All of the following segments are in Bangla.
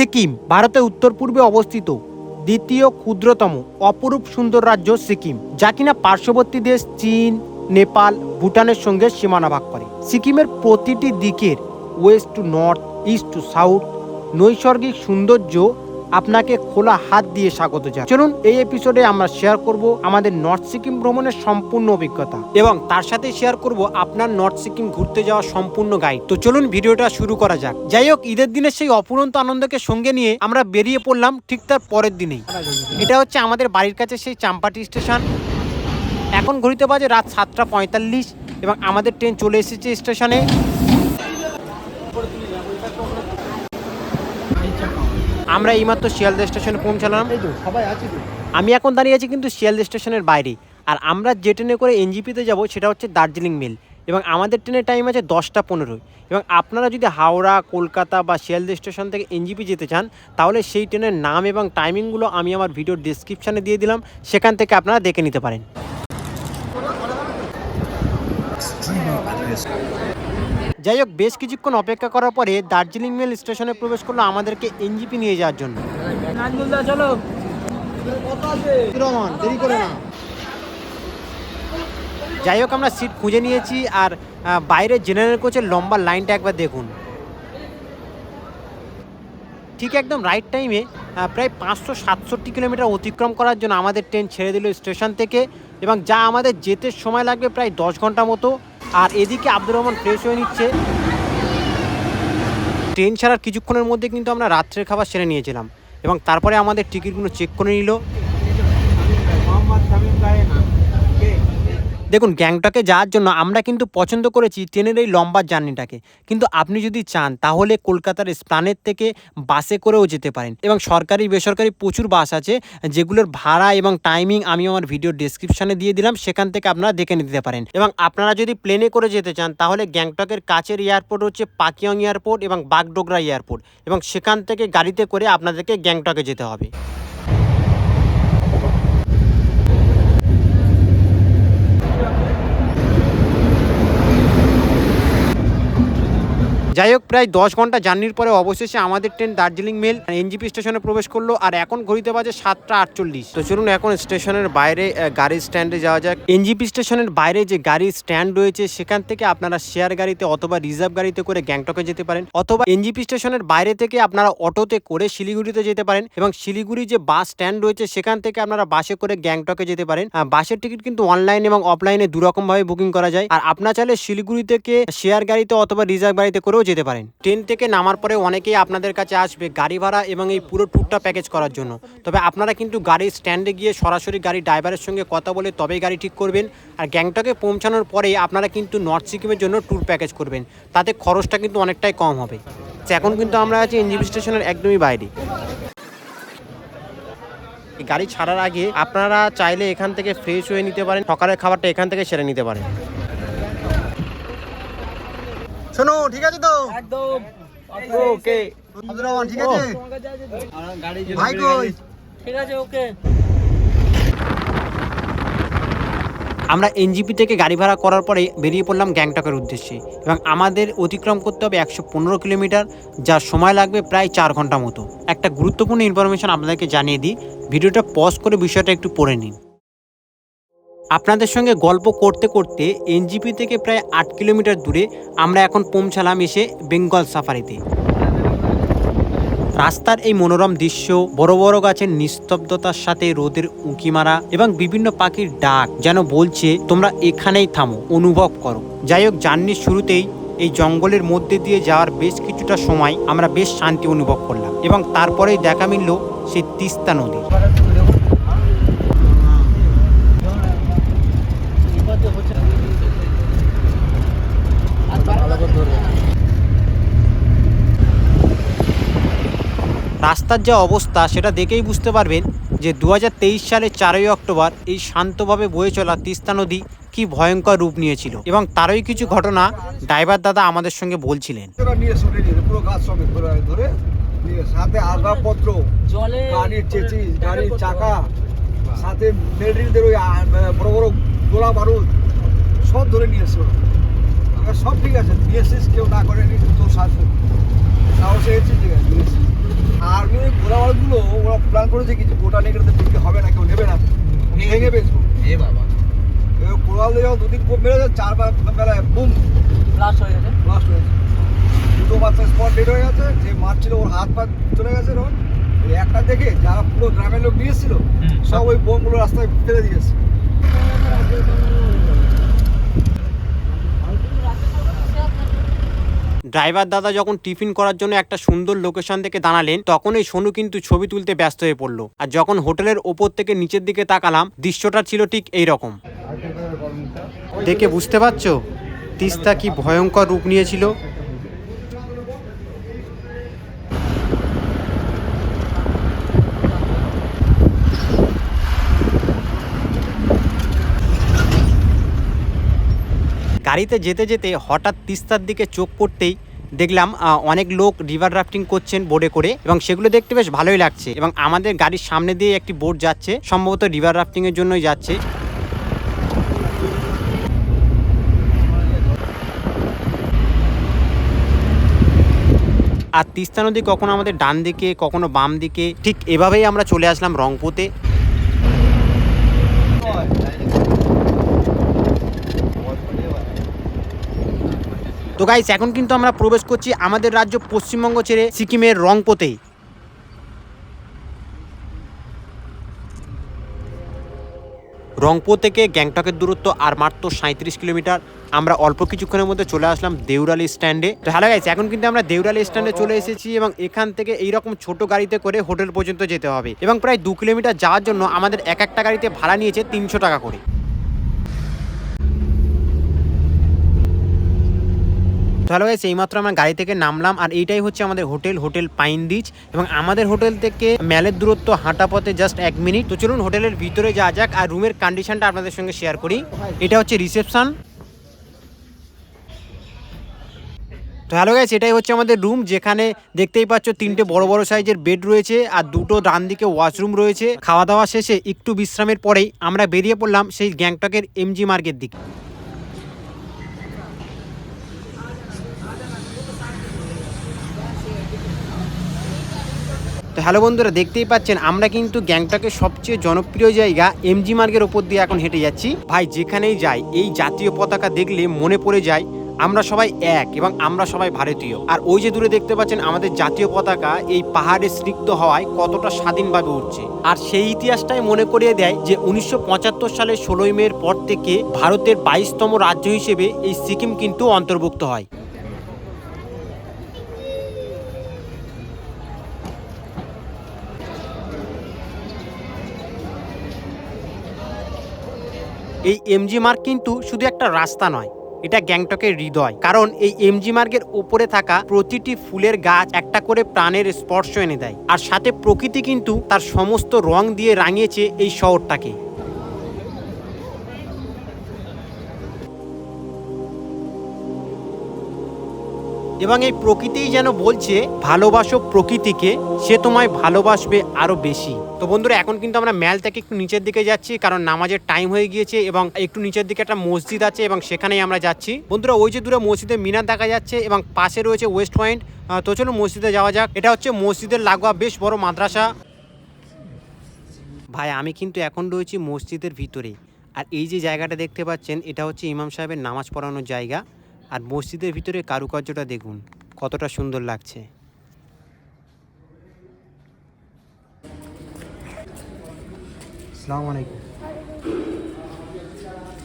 সিকিম ভারতের উত্তর পূর্বে অবস্থিত। দ্বিতীয় ক্ষুদ্রতম, অপরূপ সুন্দর রাজ্য সিকিম, যা কিনা পার্শ্ববর্তী দেশ চীন, নেপাল, ভুটানের সঙ্গে সীমানা ভাগ করে। সিকিমের প্রতিটি দিকের west to north east to south নৈসর্গিক সৌন্দর্য আপনাকে খোলা হাত দিয়ে স্বাগত জানায় চলুন এই এপিসোডে আমরা শেয়ার করব আমাদের নর্থ সিকিম ভ্রমণের সম্পূর্ণ অভিজ্ঞতা এবং তার সাথে শেয়ার করব আপনার নর্থ সিকিম ঘুরতে যাওয়া সম্পূর্ণ গাইড তো চলুন ভিডিওটা শুরু করা যাক। যাই হোক, ঈদের দিনের সেই অপুরন্ত আনন্দকে সঙ্গে নিয়ে আমরা বেরিয়ে পড়লাম ঠিক তার পরের দিনেই। এটা হচ্ছে আমাদের বাড়ির কাছে সেই চাম্পাটি স্টেশন। এখন ঘড়িতে বাজে রাত সাতটা পঁয়তাল্লিশ এবং আমাদের ট্রেন চলে এসেছে স্টেশনে। আমরা এইমাত্র শিয়ালদা স্টেশনে পৌঁছালাম। সবাই আমি এখন দাঁড়িয়ে আছি কিন্তু শিয়ালদা স্টেশনের বাইরে। আর আমরা যে ট্রেনে করে এনজিপিতে যাব সেটা হচ্ছে দার্জিলিং মেল। এবং আমাদের ট্রেনের টাইম আছে দশটা পনেরোই এবং আপনারা যদি হাওড়া কলকাতা বা শিয়ালদা স্টেশন থেকে এনজিপি যেতে চান তাহলে সেই ট্রেনের নাম এবং টাইমিংগুলো আমি আমার ভিডিওর ডিসক্রিপশানে দিয়ে দিলাম। সেখান থেকে আপনারা দেখে নিতে পারেন। যাই হোক বেশ কিছুক্ষণ অপেক্ষা করার পরে দার্জিলিং মেল স্টেশনে প্রবেশ করল আমাদেরকে এনজিপি নিয়ে যাওয়ার জন্য। চলো। দেরি করে না। যাই হোক আমরা সিট খুঁজে নিয়েছি আর বাইরে জেনারেল কোচের লম্বা লাইনটা একবার দেখুন। ঠিক একদম রাইট টাইমে প্রায় পাঁচশো সাতষট্টি কিলোমিটার অতিক্রম করার জন্য আমাদের ট্রেন ছেড়ে দিল স্টেশন থেকে এবং যা আমাদের যেতে সময় লাগবে প্রায় দশ ঘণ্টা মতো। আর এদিকে আব্দুর রহমান ফ্রেশ হয়ে নিচ্ছে। ট্রেন ছাড়ার কিছুক্ষণের মধ্যে কিন্তু আমরা রাত্রের খাবার সেরে নিয়েছিলাম এবং তারপরে আমাদের টিকিটগুলো চেক করে নিল। দেখুন, গ্যাংটকে যাওয়ার জন্য আমরা কিন্তু পছন্দ করেছি ট্রেনের এই লম্বা জার্নিটাকে। কিন্তু আপনি যদি চান, তাহলে কলকাতার স্প্লানের থেকে বাসে করেও যেতে পারেন। এবং সরকারি, বেসরকারি প্রচুর বাস আছে, যেগুলোর ভাড়া এবং টাইমিং আমি আমার ভিডিও ডেসক্রিপশনে দিয়ে দিলাম, সেখান থেকে আপনারা দেখে নিতে পারেন। এবং আপনারা যদি প্লেনে করে যেতে চান, তাহলে গ্যাংটকের কাছের এয়ারপোর্ট হচ্ছে পাকিয়ং এয়ারপোর্ট এবং বাগডোগরা এয়ারপোর্ট এবং সেখান থেকে গাড়িতে করে আপনাদেরকে গ্যাংটকে যেতে হবে। যাই হোক, প্রায় দশ ঘণ্টা জার্নির পরে অবশেষে আমাদের ট্রেন দার্জিলিং মেল, এনজিপি স্টেশনে প্রবেশ করল আর এখন ঘড়িতে বাজে সাতটা আটচল্লিশ। তো চলুন এখন স্টেশনের বাইরে গাড়ির স্ট্যান্ডে যাওয়া যাক। এনজিপি স্টেশনের বাইরে যে গাড়ির স্ট্যান্ড রয়েছে, সেখান থেকে আপনারা শেয়ার গাড়িতে অথবা রিজার্ভ গাড়িতে করে গ্যাংটকে যেতে পারেন অথবা এনজিপি স্টেশনের বাইরে থেকে আপনারা অটোতে করে শিলিগুড়িতে যেতে পারেন এবং শিলিগুড়ি যে বাস স্ট্যান্ড রয়েছে, সেখান থেকে আপনারা বাসে করে গ্যাংটকে যেতে পারেন। বাসের টিকিট কিন্তু অনলাইন এবং অফলাইনে দুরকম ভাবে বুকিং করা যায়। আর আপনার চাইলে শিলিগুড়ি থেকে শেয়ার গাড়িতে অথবা রিজার্ভ গাড়িতে করেও যেতে পারেন। ট্রেন থেকে নামার পরে অনেকেই আপনাদের কাছে আসবে গাড়ি ভাড়া এবং এই পুরো ট্যুরটা প্যাকেজ করার জন্য। তবে আপনারা কিন্তু গাড়ির স্ট্যান্ডে গিয়ে সরাসরি গাড়ি ড্রাইভারের সঙ্গে কথা বলে তবেই গাড়ি ঠিক করবেন। আর গ্যাংটকে পৌঁছানোর পরেই আপনারা কিন্তু নর্থ সিকিমের জন্য ট্যুর প্যাকেজ করবেন। তাতে খরচটা কিন্তু অনেকটাই কম হবে। এখন কিন্তু আমরা আছি এনজিবি স্টেশনের একদমই বাইরে। গাড়ি ছাড়ার আগে আপনারা চাইলে এখান থেকে ফ্রেশ হয়ে নিতে পারেন, সকালের খাবারটা এখান থেকে সেরে নিতে পারেন। শোনো ঠিক আছে তো? একদম। ওকে। আব্দুর রহমান ঠিক আছে? ভাই কই? ঠিক আছে ওকে। আমরা এনজিপি থেকে গাড়ি ভাড়া করার পরে বেরিয়ে পড়লাম গ্যাংটকের উদ্দেশ্যে এবং আমাদের অতিক্রম করতে হবে একশো পনেরো কিলোমিটার যার সময় লাগবে প্রায় চার ঘণ্টা মতো। একটা গুরুত্বপূর্ণ ইনফরমেশন আপনাদেরকে জানিয়ে দিই। ভিডিওটা পজ করে বিষয়টা একটু পড়ে নিন। আপনাদের সঙ্গে গল্প করতে করতে এনজিপি থেকে প্রায় আট কিলোমিটার দূরে আমরা এখন পৌঁছালাম এসে বেঙ্গল সাফারিতে। রাস্তার এই মনোরম দৃশ্য, বড় বড় গাছের নিস্তব্ধতার সাথে রোদের উঁকি মারা এবং বিভিন্ন পাখির ডাক যেন বলছে, তোমরা এখানেই থামো, অনুভব করো। যাই হোক, জার্নির শুরুতেই এই জঙ্গলের মধ্যে দিয়ে যাওয়ার বেশ কিছুটা সময় আমরা বেশ শান্তি অনুভব করলাম এবং তারপরেই দেখা মিলল সেই তিস্তা নদী। রাস্তার যা অবস্থা সেটা দেখেই বুঝতে পারবেন যে দু সালের চারই অক্টোবর এই শান্তভাবে বয়ে চলা তিস্তা নদী কি ভয়ঙ্কর রূপ নিয়েছিল। এবং তারই কিছু ঘটনা ড্রাইভার দাদা আমাদের সঙ্গে বলছিলেন। সাথে আসবাবপত্র জলে গাড়ির চেচিস গাড়ির চাকা সাথে মেডরিলদের ওই বড় বড় গোলা বারুদ সব ধরে নিয়ে এসছো আর সব ঠিক আছে এসিস কেউ না করেনি তোর সাহস সাহস হয়েছে ঠিক আছে নিয়ে এসিস। আর করেছে কিছু গোটা নেগড়ে বিক্রি হবে না কেউ নেবে না। ভেঙে বেচবো। এ বাবা। এবার কোরাল দিয়ে যখন দুদিন কোপ মেরেছে চারবার বেলায় বুম ব্লাস্ট হয়ে গেছে? ব্লাস্ট হয়েছে দুটো বাচ্চা স্পট ডেড হয়ে গেছে যে মারছিল ওর হাত পা চলে গেছে ওর ওই একটা দেখে যারা পুরো গ্রামের লোক নিয়ে সব ওই বোমগুলো রাস্তায় ফেলে দিয়েছে ড্রাইভার দাদা যখন টিফিন করার জন্য একটা সুন্দর লোকেশন থেকে দাঁড়ালেন তখন এই সোনু কিন্তু ছবি তুলতে ব্যস্ত হয়ে পড়ল। আর যখন হোটেলের ওপর থেকে নিচের দিকে তাকালাম, দৃশ্যটা ছিল ঠিক এই রকম দেখে বুঝতে পারছ? তিস্তা কি ভয়ঙ্কর রূপ নিয়েছিল? গাড়িতে যেতে যেতে হঠাৎ তিস্তার দিকে চোখ পড়তেই দেখলাম অনেক লোক রিভার রাফটিং করছেন বোটে করে এবং সেগুলো দেখতে বেশ ভালোই লাগছে এবং আমাদের গাড়ির সামনে দিয়ে একটি বোর্ড যাচ্ছে, সম্ভবত রিভার রাফটিং এর জন্যই যাচ্ছে। আর তিস্তা নদী কখনো আমাদের ডান দিকে, কখনো বাম দিকে, ঠিক এভাবেই আমরা চলে আসলাম রংপুতে। তো গাইস এখন কিন্তু আমরা প্রবেশ করছি আমাদের রাজ্য পশ্চিমবঙ্গ ছেড়ে সিকিমের রংপোতেই রংপো থেকে গ্যাংটকের দূরত্ব আর মাত্র সাঁত্রিশ কিলোমিটার। আমরা অল্প কিছুক্ষণের মধ্যে চলে আসলাম দেউরালি স্ট্যান্ডে। তো হ্যালো গাইস এখন কিন্তু আমরা দেউরালি স্ট্যান্ডে চলে এসেছি এবং এখান থেকে এইরকম ছোট গাড়িতে করে হোটেল পর্যন্ত যেতে হবে। এবং প্রায় দু কিলোমিটার যাওয়ার জন্য আমাদের এক একটা গাড়িতে ভাড়া নিয়েছে তিনশো টাকা করে। তাহলে গাইস এইমাত্র আমরা গাড়ি থেকে নামলাম, আর এইটাই হচ্ছে আমাদের হোটেল হোটেল পাইন রিচ এবং আমাদের হোটেল থেকে ম্যালের দূরত্ব হাঁটা পথে জাস্ট এক মিনিট। তো চলুন হোটেলের ভিতরে যাওয়া যাক, আর রুমের কন্ডিশনটা আপনাদের সঙ্গে শেয়ার করি। এটা হচ্ছে রিসেপশন তো হ্যালো গাইস এটাই হচ্ছে আমাদের রুম যেখানে দেখতেই পাচ্ছ তিনটে বড় বড় সাইজের বেড রয়েছে, আর দুটো ডান দিকে ওয়াশরুম রয়েছে। খাওয়া দাওয়া শেষে একটু বিশ্রামের পরেই আমরা বেরিয়ে পড়লাম সেই গ্যাংটকের এমজি মার্গের দিকে। তো হ্যালো বন্ধুরা, দেখতেই পাচ্ছেন, আমরা কিন্তু গ্যাংটকের সবচেয়ে জনপ্রিয় জায়গা এমজি মার্গের ওপর দিয়ে এখন হেঁটে যাচ্ছি। ভাই, যেখানেই যাই, এই জাতীয় পতাকা দেখলে মনে পড়ে যায়, আমরা সবাই এক এবং আমরা সবাই ভারতীয়। আর ওই যে দূরে দেখতে পাচ্ছেন, আমাদের জাতীয় পতাকা, এই পাহাড়ে স্নিগ্ধ হওয়ায় কতটা স্বাধীনভাবে উঠছে। আর সেই ইতিহাসটাই মনে করিয়ে দেয় যে, উনিশশো পঁচাত্তর সালের ষোলোই মের পর থেকে ভারতের বাইশতম রাজ্য হিসেবে এই সিকিম কিন্তু অন্তর্ভুক্ত হয়। এই এমজি মার্গ কিন্তু শুধু একটা রাস্তা নয়, এটা গ্যাংটকের হৃদয়। কারণ এই এমজি মার্গের উপরে থাকা প্রতিটি ফুলের গাছ একটা করে প্রাণের স্পর্শ এনে দেয়। আর সাথে প্রকৃতি কিন্তু তার সমস্ত রং দিয়ে রাঙিয়েছে এই শহরটাকে। এবং এই প্রকৃতিই যেন বলছে, ভালোবাসো প্রকৃতিকে, সে তোমায় ভালোবাসবে আরও বেশি। তো বন্ধুরা, এখন কিন্তু আমরা ম্যাল থেকে একটু নিচের দিকে যাচ্ছি, কারণ নামাজের টাইম হয়ে গিয়েছে এবং একটু নিচের দিকে একটা মসজিদ আছে এবং সেখানেই আমরা যাচ্ছি। বন্ধুরা, ওই যে দূরে মসজিদের মিনার দেখা যাচ্ছে এবং পাশে রয়েছে ওয়েস্ট পয়েন্ট তো চলো মসজিদে যাওয়া যাক। এটা হচ্ছে মসজিদের লাগোয়া বেশ বড় মাদ্রাসা। ভাই, আমি কিন্তু এখন রয়েছি মসজিদের ভিতরে আর এই যে জায়গাটা দেখতে পাচ্ছেন, এটা হচ্ছে ইমাম সাহেবের নামাজ পড়ানোর জায়গা। আর মসজিদের ভিতরে কারুকার্যটা দেখুন কতটা সুন্দর লাগছে। আলাইকুম।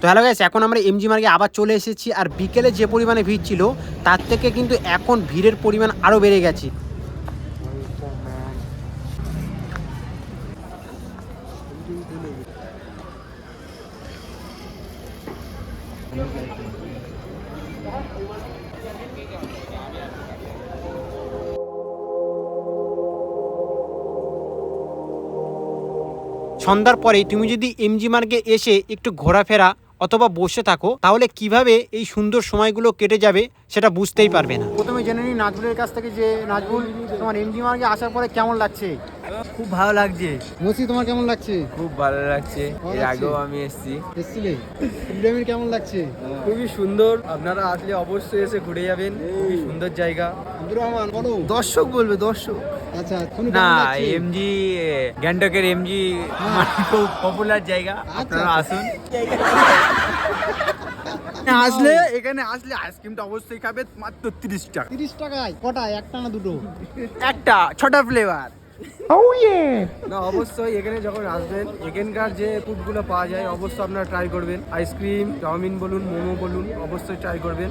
তো হ্যালো গাইস এখন আমরা এমজি মার্গে আবার চলে এসেছি আর বিকেলে যে পরিমাণে ভিড় ছিল তার থেকে কিন্তু এখন ভিড়ের পরিমাণ আরও বেড়ে গেছে। সন্ধ্যার পরেই তুমি যদি এমজি মার্গে এসে একটু ঘোরাফেরা অথবা বসে থাকো, তাহলে কীভাবে এই সুন্দর সময়গুলো কেটে যাবে সেটা বুঝতেই পারবে না। প্রথমে জেনে নিই নাজবুলের কাছ থেকে যে নাজবুল তোমার এমজি মার্গে আসার পরে কেমন লাগছে? খুব ভালো লাগছে। মসি তোমার কেমন লাগছে? খুব ভালো লাগছে। এর আগেও আমি এসেছি। এসছিলে? ইব্রাহিমের কেমন লাগছে? খুবই সুন্দর। আপনারা আসলে অবশ্যই এসে ঘুরে যাবেন। খুবই সুন্দর জায়গা। আব্দুর রহমান বলো। দর্শক বলবে দর্শক। আচ্ছা না এমজি গ্যাংটকের এমজি খুব পপুলার জায়গা। আপনারা আসুন। আসলে এখানে আসলে আইসক্রিমটা অবশ্যই খাবে মাত্র তিরিশ টাকা। তিরিশ টাকায় কটা একটা না দুটো? একটা ছোট ফ্লেভার না, অবশ্যই, এখানে যখন আসবেন, এখানকার যে ফুডগুলো পাওয়া যায়, অবশ্যই আপনারা ট্রাই করবেন। আইসক্রিম চাউমিন বলুন, মোমো বলুন, অবশ্যই ট্রাই করবেন।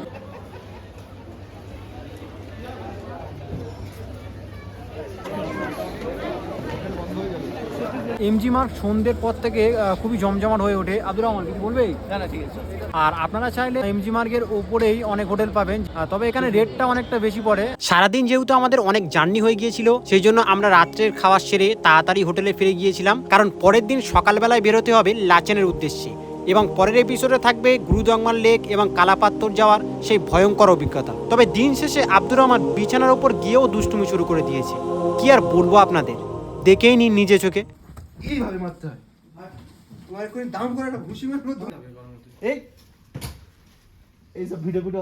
এমজি মার্ক সন্ধ্যের পর থেকে খুবই জমজমাট হয়ে ওঠে। আব্দুর রহমান কিছু বলবে? না না ঠিক আছে। আর আপনারা চাইলে এমজি মার্গের উপরেই অনেক হোটেল পাবেন। তবে এখানে রেটটা অনেকটা বেশি পড়ে। সারাদিন যেহেতু আমাদের অনেক জার্নি হয়ে গিয়েছিল সেই জন্য আমরা রাত্রের খাওয়া সেরে তাড়াতাড়ি হোটেলে ফিরে গিয়েছিলাম। কারণ পরের দিন সকালবেলায় বেরোতে হবে লাচেনের উদ্দেশ্যে। এবং পরের এপিসোডে থাকবে গুরুদংমাল লেক এবং কালাপাত্তর যাওয়ার সেই ভয়ঙ্কর অভিজ্ঞতা। তবে দিন শেষে আব্দুর রহমান বিছানার ওপর গিয়েও দুষ্টুমি শুরু করে দিয়েছে। কি আর বলব আপনাদের? দেখেই নিন নিজে চোখে। এইভাবে মারতে হয়। তোমার করে দাম করে একটা ঘুষি মারবো এই এইসব ভিডিও ভিডিও